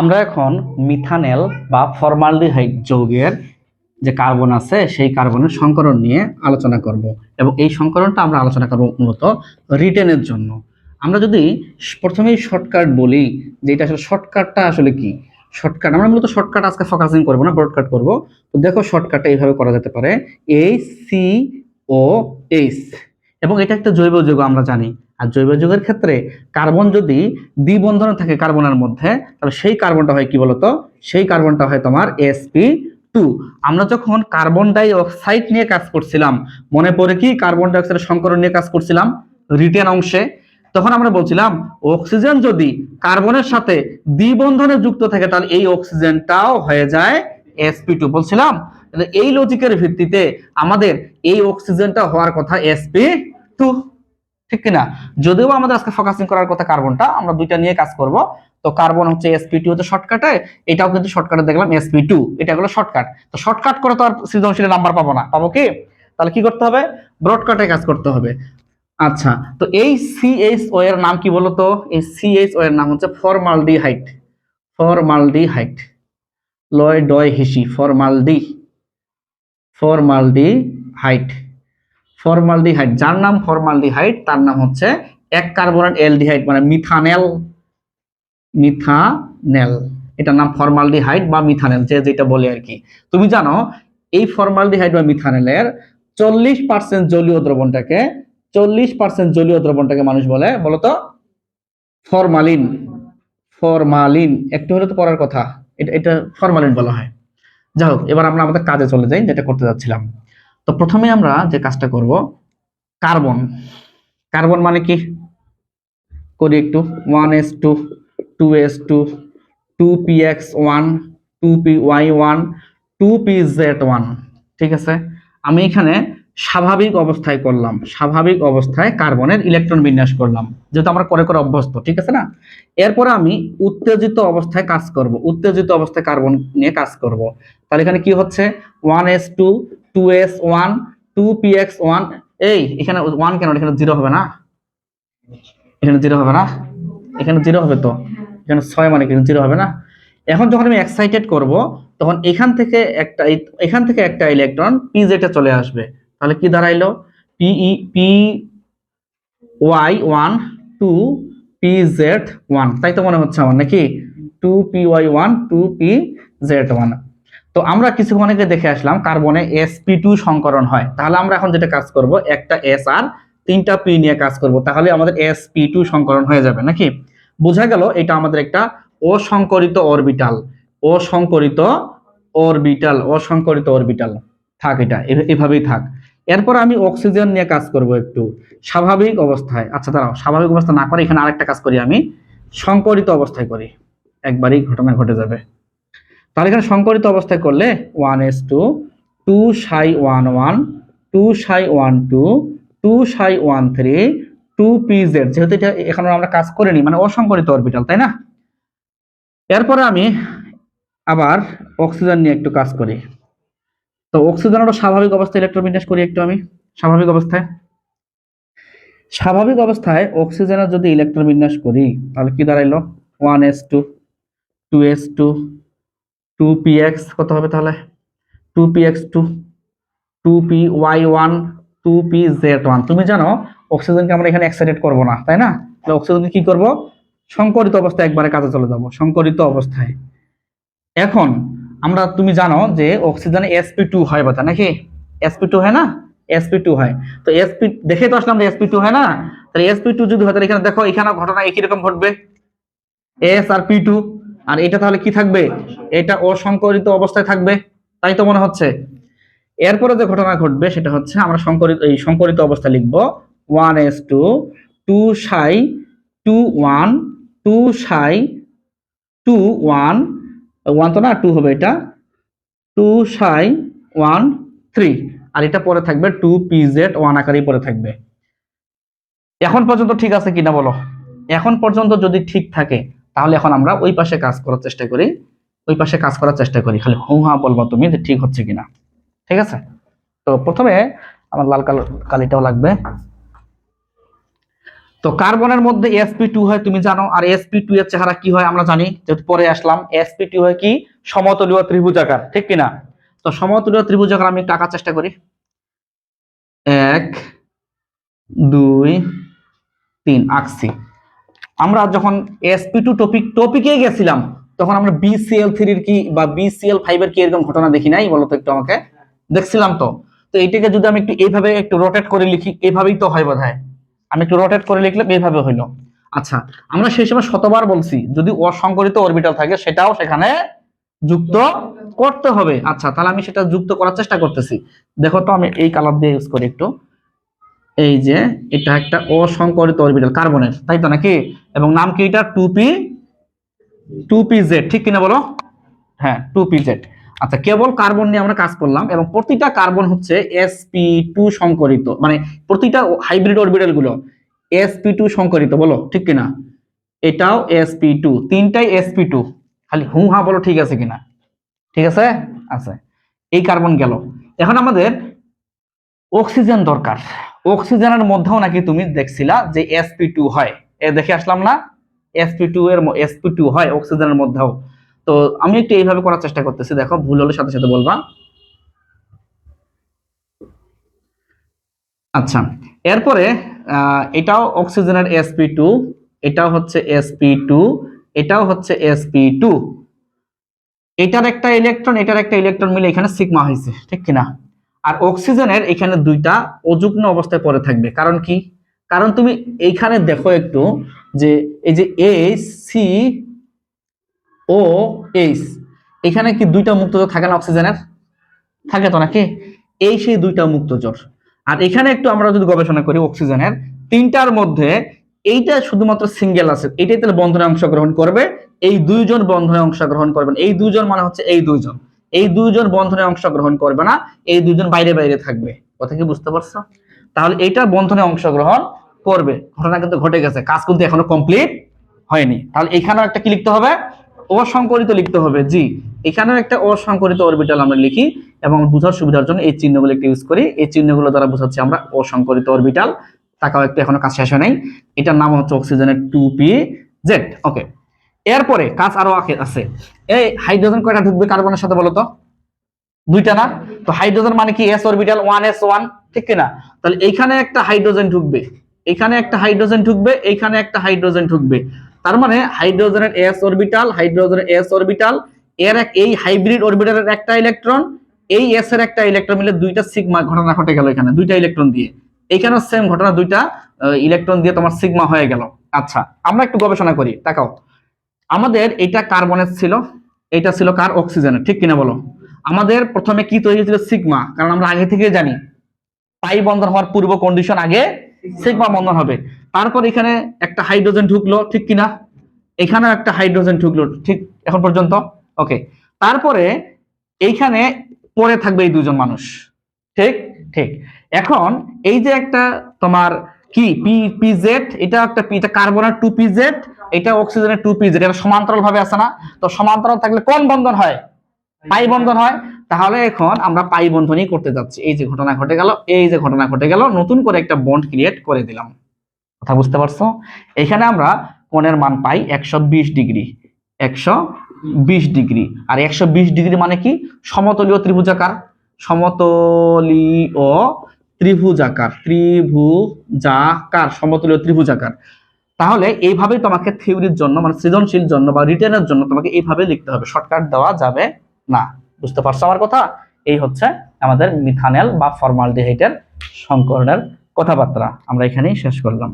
আমরা এখন মিথানেল বা ফরমালডিহাইড যৌগের যে কার্বন আছে, সেই কার্বনের সংকরণ নিয়ে আলোচনা করব। এবং এই সংকরণটা আমরা আলোচনা করব মূলত রিটেনের জন্য। আমরা যদি প্রথমেই শর্টকাট বলি যে এটা আসলে শর্টকাটটা আসলে কি? শর্টকাট, আমরা মূলত শর্টকাট আজকে ফোকাসিং করব না ব্রডকাট করব। তো দেখো শর্টকাটটা এইভাবে করা যেতে পারে এইচ সি ও এইচ এবং এটা একটা জৈব যৌগ, আমরা জানি। আর জৈব যৌগের ক্ষেত্রে কার্বন যদি দ্বিবন্ধনে থাকে কার্বনের মধ্যে, তাহলে সেই কার্বনটা হয় কি বলতো? সেই কার্বনটা হয় তোমার এসপি টু আমরা যখন কার্বন ডাই অক্সাইড নিয়ে কাজ করছিলাম, মনে পড়ে কি? কার্বন ডাই অক্সাইডের সংকরণ নিয়ে কাজ করছিলাম রিটেন অংশে। তখন আমরা বলছিলাম, অক্সিজেন যদি কার্বনের সাথে দ্বিবন্ধনে যুক্ত থাকে, তাহলে এই অক্সিজেনটাও হয়ে যায় এসপি টু বলছিলাম এই লজিকের ভিত্তিতে আমাদের এই অক্সিজেনটা হওয়ার কথা এসপি টু ঠিক কিনা? যদিও আমাদের আজকে ফোকাসিং করার কথা কার্বনটা আমরা দুইটা নিয়ে কাজ করব। তো কার্বন হচ্ছে এসপি টু হচ্ছে শর্টকাটে এটাও কিন্তু শর্টকাটে দেখলাম এসপি টু এটা হলো শর্টকাট তো শর্টকাট করে তো আর সৃজনশীলের নাম্বার পাবো না। পাবো কি? তাহলে কি করতে হবে? ব্রডকাটে কাজ করতে হবে। আচ্ছা তো এই সিএইচও এর নাম কি বলতো এই সিএইচও এর নাম হচ্ছে ফরমালডিহাইড ফরমালডিহাইড লয় ডয় হিসি ফরমালডি ফরমালডিহাইড ফরমালডিহাইড যার নাম ফরমালডিহাইড তার নাম হচ্ছে এক কার্বনেট এলডিহাইড মানে মিথানেল মিথানেল এটার নাম ফরমালডিহাইড বা মিথানেল যে যেটা বলে আর কি। তুমি জানো, এই ফরমালডিহাইড বা মিথানেলের চল্লিশ পার্সেন্ট জলীয় দ্রবণটাকে, চল্লিশ পার্সেন্ট জলীয় দ্রবণটাকে মানুষ বলে, বলতো ফরমালিন ফরমালিন একটু হলে তো পড়ার কথা। এটা এটা ফরমালিন বলা হয়। যাই হোক, এবার আমরা আমাদের কাজে চলে যাই, যেটা করতে যাচ্ছিলাম। তো প্রথমে আমরা যে কাজটা করব, কার্বন। কার্বন মানে কি? করি একটু। One s two two s two two p x one, two p y one, two p z one. ঠিক আছে? আমি এখানে স্বাভাবিক অবস্থায় করলাম। স্বাভাবিক অবস্থায় কার্বনের ইলেকট্রন বিন্যাস করলাম। যেহেতু আমরা করে করে অভ্যস্ত, ঠিক আছে না? এরপরে আমি উত্তেজিত অবস্থায় কাজ করব। উত্তেজিত অবস্থায় কার্বন নিয়ে কাজ করব। তাহলে এখানে কি হচ্ছে? One s two two s one two p x one এই, এখানে ওয়ান কেন? এখানে জিরো হবে না? এখানে জিরো হবে না? এখানে জিরো হবে তো? এখানে ছয় মানে কিন্তু জিরো হবে না? এখন যখন আমি এক্সাইটেড করব, তখন এখান থেকে একটা এখান থেকে একটা ইলেকট্রন পি জেটে চলে আসবে। তাহলে কি দাঁড়াইলো? P p y one two p z one তাই তো মনে হচ্ছে আমার নাকি? Two p y one two p z one তো আমরা কিছুক্ষণ আগে দেখে আসলাম কার্বনে এসপি টু সংকরণ হয়। তাহলে আমরা এখন যেটা কাজ করব, একটা এস আর তিনটা পি নিয়ে কাজ করব। তাহলে আমাদের এসপি টু সংকরণ হয়ে যাবে, নাকি? বোঝা গেল এটা আমাদের একটা অসংকরিত অরবিটাল। অসংকরিত অরবিটাল অসংকরিত অরবিটাল। থাক এটা এভাবেই থাক। এরপর আমি অক্সিজেন নিয়ে কাজ করব একটু। স্বাভাবিক অবস্থায় আচ্ছা দাঁড়াও, স্বাভাবিক অবস্থা না করে এখানে আরেকটা কাজ করি আমি। সংকরিত অবস্থায় করি। একবারই ঘটনা ঘটে যাবে। তাহলে এখানে সংকরিত অবস্থায় করলে one s two two psi one one two psi one two two psi one three two p z যেহেতু এটা এখানে আমরা কাজ করিনি মানে অসংকরিত অরবিটাল তাই না? এরপরে আমি আবার অক্সিজেন নিয়ে একটু কাজ করি। তো অক্সিজেন ওটা স্বাভাবিক অবস্থায় ইলেকট্রোবিন্যাস করি একটু আমি, স্বাভাবিক অবস্থায়। স্বাভাবিক অবস্থায় অক্সিজেনের যদি ইলেকট্রন বিন্যাস করি, তাহলে কি দাঁড়াইলো? One s two two s two two p x কত হবে তাহলে? Two p x two two p y one two p z one তুমি জানো অক্সিজেনকে আমরা এখানে এক্সাইটেড করব না, তাই না? তাহলে অক্সিজেনকে কি করব? সংকরিত অবস্থায় একবারে কাজে চলে যাব, সংকরিত অবস্থায়। এখন আমরা, তুমি জানো যে অক্সিজেনে এসপি টু হয় বাতা নাকি? এসপি টু হয় না? এসপি টু হয়। তো এসপি দেখে তো আসলাম এসপি টু হয় না? তাহলে এসপি টু যদি হয়, তাহলে এখানে দেখো এখানে ঘটনা একই রকম ঘটবে। এস আর পি টু আর এটা তাহলে কি থাকবে? এটা অসংকরিত অবস্থায় থাকবে, তাই তো মনে হচ্ছে? এরপরে যে ঘটনা ঘটবে সেটা হচ্ছে আমরা সংকরিত, এই সংকরিত অবস্থা লিখব one s two two psi two one two psi two one one তো না টু হবে এটা টু সাই ওয়ান থ্রি আর এটা পরে থাকবে টু পি জেড ওয়ান আকারেই পরে থাকবে। এখন পর্যন্ত ঠিক আছে কিনা বলো? এখন পর্যন্ত যদি ঠিক থাকে তাহলে এখন আমরা ওই পাশে কাজ করার চেষ্টা করি, ওই পাশে কাজ করার চেষ্টা করি। খালি হু হা বলব তুমি যে ঠিক হচ্ছে কিনা। ঠিক আছে? তো প্রথমে আমার লাল কালো কালিটাও লাগবে। তো কার্বনের মধ্যে এসপি টু হয়, তুমি জানো। আর এসপি টু এর চেহারা কি হয় আমরা জানি। যেহেতু পরে আসলাম এসপি টু হয় কি? সমতলীয় ত্রিভুজাকার, ঠিক কিনা? তো সমতলীয় ত্রিভুজাকার আমি একটু আঁকার চেষ্টা করি। এক, দুই, তিন, আঁকছি। আমরা যখন এসপি টু টপিক টপিকে গেছিলাম, তখন আমরা বিসিএল থ্রির কি বা বিসিএল ফাইভের কি এরকম ঘটনা দেখি নাই? বলো তো একটু আমাকে। দেখছিলাম তো। তো এইটাকে যদি আমি একটু এইভাবে একটু রোটেট করে লিখি এইভাবেই তো হয় বোধ আমি একটু রোটেট করে লিখলে এইভাবে হইল। আচ্ছা আমরা সেই সময় শতবার বলছি, যদি অসংকরিত অরবিটাল থাকে, সেটাও সেখানে যুক্ত করতে হবে। আচ্ছা তাহলে আমি সেটা যুক্ত করার চেষ্টা করতেছি। দেখো তো আমি এই কালার দিয়ে ইউজ করি একটু। এই যে এটা একটা অসংকরিত অরবিটাল কার্বনের তাই তো নাকি? এবং নাম কি এটা? Two p two p z ঠিক কিনা বলো? হ্যাঁ টু পি জেড আচ্ছা কেবল কার্বন নিয়ে আমরা কাজ করলাম এবং প্রতিটা কার্বন হচ্ছে এসপি টু সংকরিত মানে প্রতিটা হাইব্রিড অরবিটালগুলো এসপি টু সংকরিত বলো, ঠিক কিনা? এটাও এসপি টু তিনটাই এসপি টু খালি হু হা বলো ঠিক আছে কিনা? ঠিক আছে? আছে এই কার্বন গেল। এখন আমাদের অক্সিজেন দরকার। অক্সিজেনের মধ্যেও নাকি তুমি দেখছিলা যে এসপি টু হয়। এ দেখে আসলাম না? এসপি টু এর এসপি টু হয় অক্সিজেনের মধ্যেও। তো আমি একটু এইভাবে করার চেষ্টা করতেছি। দেখো, ভুল হলে সাথে সাথে বলবা। আচ্ছা এরপরে এটাও অক্সিজেনের এসপি টু এটাও হচ্ছে এসপি টু এটাও হচ্ছে এসপি টু এটার একটা ইলেকট্রন এটার একটা ইলেকট্রন মিলে এখানে সিগমা হয়েছে, ঠিক কিনা? আর অক্সিজেনের এখানে দুইটা অযুগ্ম অবস্থায় পড়ে থাকবে। কারণ কি? কারণ তুমি এইখানে দেখো একটু যে এই যে এইচ সি ও এইচ এখানে কি দুইটা মুক্তজোর থাকে না অক্সিজেনের? থাকে তো নাকি? এই সেই দুইটা মুক্তজোর আর এখানে একটু আমরা যদি গবেষণা করি অক্সিজেনের, তিনটার মধ্যে এইটা শুধুমাত্র সিঙ্গেল আছে। এটাই তাহলে বন্ধনে অংশগ্রহণ করবে। এই দুইজন বন্ধনে অংশগ্রহণ করবেন। এই দুইজন মানে হচ্ছে এই দুইজন। এই দুইজন বন্ধনে অংশগ্রহণ করবে না, এই দুইজন বাইরে বাইরে থাকবে। কথা কি বুঝতে পারছ? তাহলে এইটা বন্ধনে অংশগ্রহণ করবে। ঘটনা কিন্তু ঘটে গেছে, কাজ কিন্তু এখনও কমপ্লিট হয়নি। তাহলে এখানেও একটা কি লিখতে হবে? অসংকরিত লিখতে হবে, জি। এখানেও একটা অসংকরিত অরবিটাল আমরা লিখি এবং বোঝার সুবিধার জন্য এই চিহ্নগুলো একটু ইউজ করি। এই চিহ্নগুলো দ্বারা বোঝাচ্ছি আমরা অসংকরিত অরবিটাল তাকাও, একটু এখনও কাজ শেষ হয় নাই। এটার নাম হচ্ছে অক্সিজেনের টু পি জেড ওকে এরপরে কাজ আরও আছে। এই হাইড্রোজেন কয়টা ঢুকবে কার্বনের সাথে বলো তো দুইটা না? তো হাইড্রোজেন মানে কি? S orbital one s one ঠিক কিনা? তাহলে এইখানে একটা হাইড্রোজেন ঢুকবে। এখানে একটা হাইড্রোজেন ঢুকবে, এইখানে একটা হাইড্রোজেন ঢুকবে। তার মানে হাইড্রোজেনের এস অরবিটাল হাইড্রোজেনের এস অরবিটাল এর এক এই হাইব্রিড অরবিটালের একটা ইলেকট্রন, এই এস এর একটা ইলেকট্রন মিলে দুইটা সিগমা ঘটনা ঘটে গেল এখানে, দুইটা ইলেকট্রন দিয়ে। এখানেও সেম ঘটনা, দুইটা ইলেকট্রন দিয়ে তোমার সিগমা হয়ে গেল। আচ্ছা আমরা একটু গবেষণা করি, তাকাও। আমাদের এটা কার্বনের ছিল, এটা ছিল কার অক্সিজেনের ঠিক কিনা বলো? আমাদের প্রথমে কি তৈরি হয়েছিল? সিগমা কারণ আমরা আগে থেকে জানি, পাই বন্ধন হওয়ার পূর্ব কন্ডিশন আগে সিগমা বন্ধন হবে। তারপর এখানে একটা হাইড্রোজেন ঢুকলো, ঠিক কিনা? এখানেও একটা হাইড্রোজেন ঢুকলো, ঠিক এখন পর্যন্ত? ওকে তারপরে এইখানে পরে থাকবে এই দুজন মানুষ, ঠিক? ঠিক। এখন এই যে একটা তোমার কি? পি পিজেড এটা একটা এটা কার্বনের টু পিজেড এটা অক্সিজেনের টু পিজেড এটা সমান্তরাল ভাবে আছে না? তো সমান্তরাল থাকলে কোন বন্ধন হয়? পাই বন্ধন হয়। তাহলে এখন আমরা পাই বন্ধনই করতে যাচ্ছি। এই যে ঘটনা ঘটে গেল, এই যে ঘটনা ঘটে গেল, নতুন করে একটা বন্ড ক্রিয়েট করে দিলাম। কথা বুঝতে পারছ? এখানে আমরা কোণের মান পাই একশো বিশ ডিগ্রি। একশো বিশ ডিগ্রি। আর একশো বিশ ডিগ্রি মানে কি? সমতলীয় ত্রিভুজাকার। সমতলীয় ত্রিভুজাকার। ত্রিভুজাকার, সমতলীয় ত্রিভুজাকার। তাহলে এইভাবে তোমাকে থিওরির জন্য মানে সৃজনশীল জন্য বা রিটেনের জন্য তোমাকে এইভাবে লিখতে হবে। শর্টকাট দেওয়া যাবে না। বুঝতে পারছ আমার কথা? এই হচ্ছে আমাদের মিথানেল বা ফর্মালডিহাইডের সংকরণের কথাবার্তা। আমরা এখানেই শেষ করলাম।